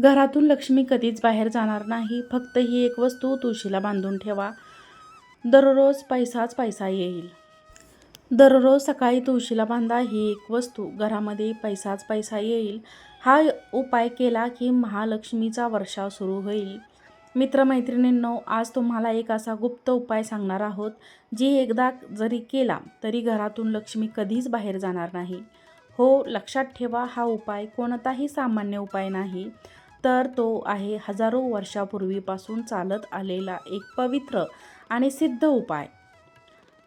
घरातून लक्ष्मी कधीच बाहेर जाणार नाही. फक्त ही एक वस्तू तुळशीला बांधून ठेवा. दररोज पैसाच पैसा येईल. दररोज सकाळी तुळशीला बांधा ही एक वस्तू. घरामध्ये पैसाच पैसा येईल. हा उपाय केला की महालक्ष्मीचा वर्षाव सुरू होईल. मित्रमैत्रिणींनो आज तुम्हाला एक असा गुप्त उपाय सांगणार आहोत. जी एकदा जरी केला तरी घरातून लक्ष्मी कधीच बाहेर जाणार नाही. हो लक्षात ठेवा हा उपाय कोणताही सामान्य उपाय नाही. तर तो आहे हजारो वर्षापूर्वीपासून चालत आलेला एक पवित्र आणि सिद्ध उपाय.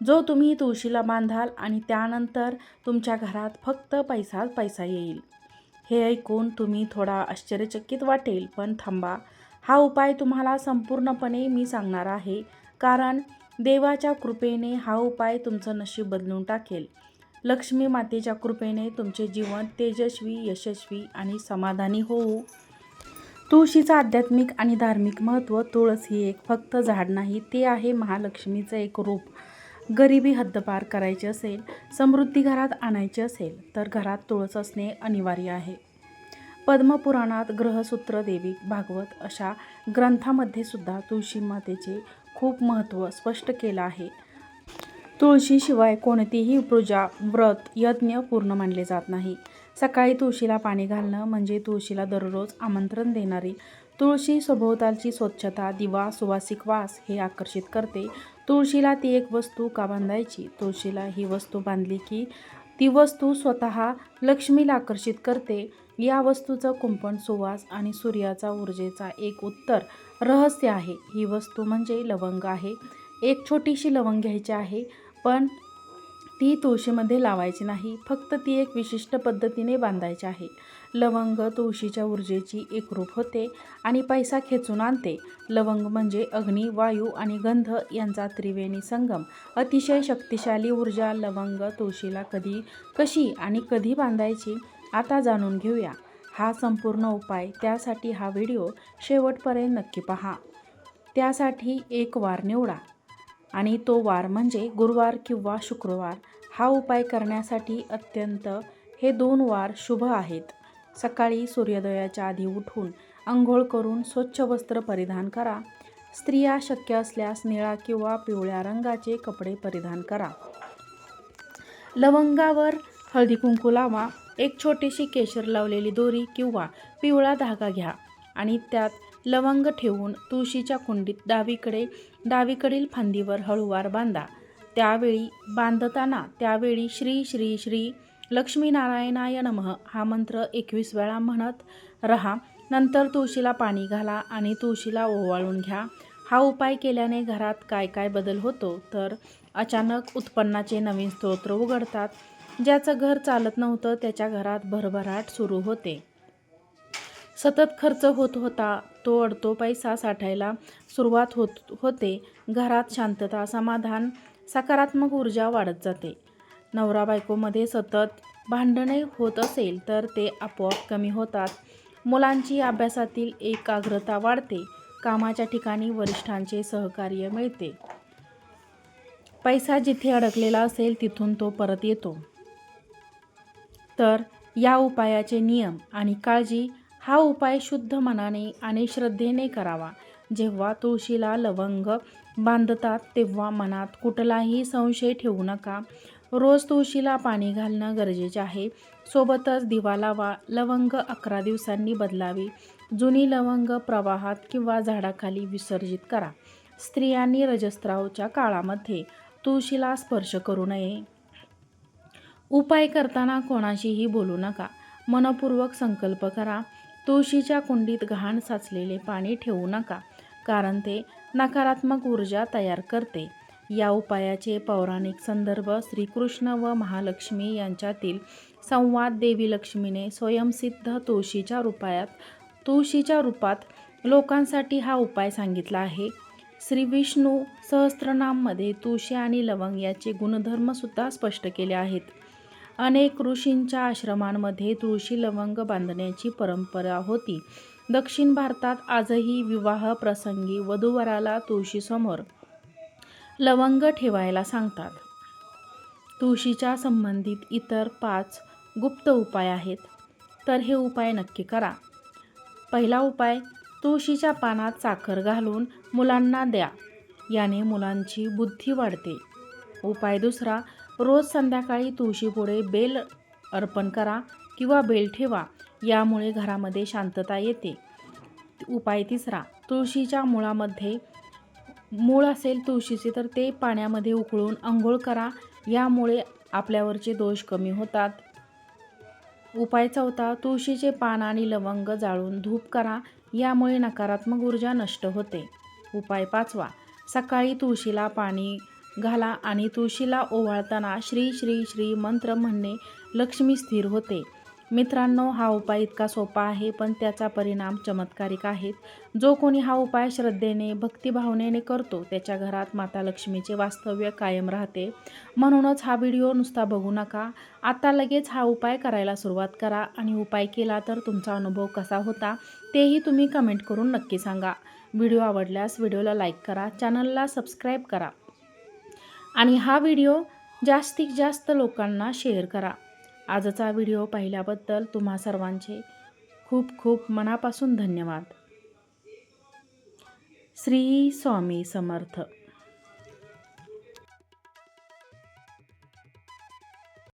जो तुम्ही तुळशीला बांधाल आणि त्यानंतर तुमच्या घरात फक्त पैसाच पैसा येईल. हे ऐकून तुम्ही थोडा आश्चर्यचकित वाटेल पण थांबा. हा उपाय तुम्हाला संपूर्णपणे मी सांगणार आहे कारण देवाच्या कृपेने हा उपाय तुमचं नशीब बदलून टाकेल. लक्ष्मी मातेच्या कृपेने तुमचे जीवन तेजस्वी यशस्वी आणि समाधानी होऊ. तुळशीचं आध्यात्मिक आणि धार्मिक महत्त्व तुळस ही एक फक्त झाड नाही ते आहे महालक्ष्मीचं एक रूप. गरिबी हद्दपार करायची असेल समृद्धी घरात आणायची असेल तर घरात तुळस असणे अनिवार्य आहे. पद्मपुराणात ग्रहसूत्र देवी भागवत अशा ग्रंथामध्ये सुद्धा तुळशी मातेचे खूप महत्त्व स्पष्ट केलं आहे. तुळशीशिवाय कोणतीही पूजा व्रत यज्ञ पूर्ण मानले जात नाही. सकाळी तुळशीला पाणी घालणं म्हणजे तुळशीला दररोज आमंत्रण देणारी. तुळशी सभोवतालची स्वच्छता दिवा सुवासिक वास हे आकर्षित करते. तुळशीला ती एक वस्तू का बांधायची? तुळशीला ही वस्तू बांधली की ती वस्तू स्वतः लक्ष्मीला आकर्षित करते. या वस्तूचं कुंपण सुवास आणि सूर्याचा ऊर्जेचा एक उत्तर रहस्य आहे. ही वस्तू म्हणजे लवंग आहे. एक छोटीशी लवंग घ्यायची आहे पण ती तुळशीमध्ये लावायची नाही. फक्त ती एक विशिष्ट पद्धतीने बांधायची आहे. लवंग तुळशीच्या ऊर्जेची एकरूप होते आणि पैसा खेचून आणते. लवंग म्हणजे अग्नी वायू आणि गंध यांचा त्रिवेणी संगम. अतिशय शक्तिशाली ऊर्जा लवंग तुळशीला कधी कशी आणि कधी बांधायची आता जाणून घेऊया. हा संपूर्ण उपाय त्यासाठी हा व्हिडिओ शेवटपर्यंत नक्की पहा. त्यासाठी एक वार निवडा. आणि तो वार म्हणजे गुरुवार किंवा शुक्रवार. हा उपाय करण्यासाठी अत्यंत हे दोन वार शुभ आहेत. सकाळी सूर्योदयाच्या आधी उठून अंघोळ करून स्वच्छ वस्त्र परिधान करा. स्त्रिया शक्य असल्यास निळा किंवा पिवळ्या रंगाचे कपडे परिधान करा. लवंगावर हळदी कुंकू लावा. एक छोटीशी केशर लावलेली दोरी किंवा पिवळा धागा घ्या आणि त्यात लवंग ठेवून तुळशीच्या कुंडीत डावीकडे डावीकडील फांदीवर हळूवार बांधा. त्यावेळी बांधताना त्यावेळी श्री श्री श्री लक्ष्मीनारायणाय नमः हा मंत्र एकवीस वेळा म्हणत रहा. नंतर तुळशीला पाणी घाला आणि तुळशीला ओवाळून घ्या. हा उपाय केल्याने घरात काय काय बदल होतो? तर अचानक उत्पन्नाचे नवीन स्तोत्र उघडतात. ज्याचं घर चालत नव्हतं त्याच्या घरात भरभराट सुरू होते. सतत खर्च होत होता. तो अडतो पैसा साठायला सुरुवात होत होते. घरात शांतता समाधान सकारात्मक ऊर्जा वाढत जाते. नवरा बायकोमध्ये सतत भांडणे होत असेल तर ते आपोआप कमी होतात. मुलांची अभ्यासातील एकाग्रता वाढते. कामाच्या ठिकाणी वरिष्ठांचे सहकार्य मिळते. पैसा जिथे अडकलेला असेल तिथून तो परत येतो. तर या उपायाचे नियम आणि काळजी हा उपाय शुद्ध मनाने आणि श्रद्धेने करावा. जेव्हा तुळशीला लवंग बांधतात तेव्हा मनात कुठलाही संशय ठेवू नका. रोज तुळशीला पाणी घालणं गरजेचे आहे. सोबतच दिवा लावा लवंग अकरा दिवसांनी बदलावी. जुनी लवंग प्रवाहात किंवा झाडाखाली विसर्जित करा. स्त्रियांनी रजस्त्रावच्या काळामध्ये तुळशीला स्पर्श करू नये. उपाय करताना कोणाशीही बोलू नका. मनपूर्वक संकल्प करा. तुळशीच्या कुंडीत घाण साचलेले पाणी ठेवू नका. कारण ते नकारात्मक ऊर्जा तयार करते. या उपायाचे पौराणिक संदर्भ श्रीकृष्ण व महालक्ष्मी यांच्यातील संवाद देवी लक्ष्मीने स्वयंसिद्ध तुळशीच्या रूपात तुळशीच्या रूपात लोकांसाठी हा उपाय सांगितला आहे. श्री विष्णू सहस्त्रनाममध्ये तुळशी आणि लवंग याचे गुणधर्मसुद्धा स्पष्ट केले आहेत. अनेक ऋषींच्या आश्रमांमध्ये तुळशी लवंग बांधण्याची परंपरा होती. दक्षिण भारतात आजही विवाह प्रसंगी वधूवराला तुळशीसमोर लवंग ठेवायला सांगतात. तुळशीच्या संबंधित इतर पाच गुप्त उपाय आहेत. तर हे उपाय नक्की करा. पहिला उपाय तुळशीच्या पानात साखर घालून मुलांना द्या. याने मुलांची बुद्धी वाढते. उपाय दुसरा रोज संध्याकाळी तुळशीपुढे बेल अर्पण करा किंवा बेल ठेवा. यामुळे घरामध्ये शांतता येते. उपाय तिसरा तुळशीच्या मुळामध्ये मूळ असेल तुळशीचे तर ते पाण्यामध्ये उकळून आंघोळ करा. यामुळे आपल्यावरचे दोष कमी होतात. उपाय चौथा तुळशीचे पान आणि लवंग जाळून धूप करा. यामुळे नकारात्मक ऊर्जा नष्ट होते. उपाय पाचवा सकाळी तुळशीला पाणी घाला आणि तुळशीला ओवाळताना श्री श्री श्री मंत्र म्हणणे लक्ष्मी स्थिर होते. मित्रांनो हा उपाय इतका सोपा आहे पण त्याचा परिणाम चमत्कारिक आहेत. जो कोणी हा उपाय श्रद्धेने भक्तिभावनेने करतो त्याच्या घरात माता लक्ष्मीचे वास्तव्य कायम राहते. म्हणूनच हा व्हिडिओ नुसता बघू नका. आता लगेच हा उपाय करायला सुरुवात करा आणि उपाय केला तर तुमचा अनुभव कसा होता तेही तुम्ही कमेंट करून नक्की सांगा. व्हिडिओ आवडल्यास व्हिडिओला लाईक करा चॅनलला सबस्क्राईब करा आणि हा व्हिडिओ जास्तीत जास्त लोकांना शेअर करा. आजचा व्हिडिओ पाहिल्याबद्दल तुम्हा सर्वांचे खूप खूप मनापासून धन्यवाद. श्री स्वामी समर्थ.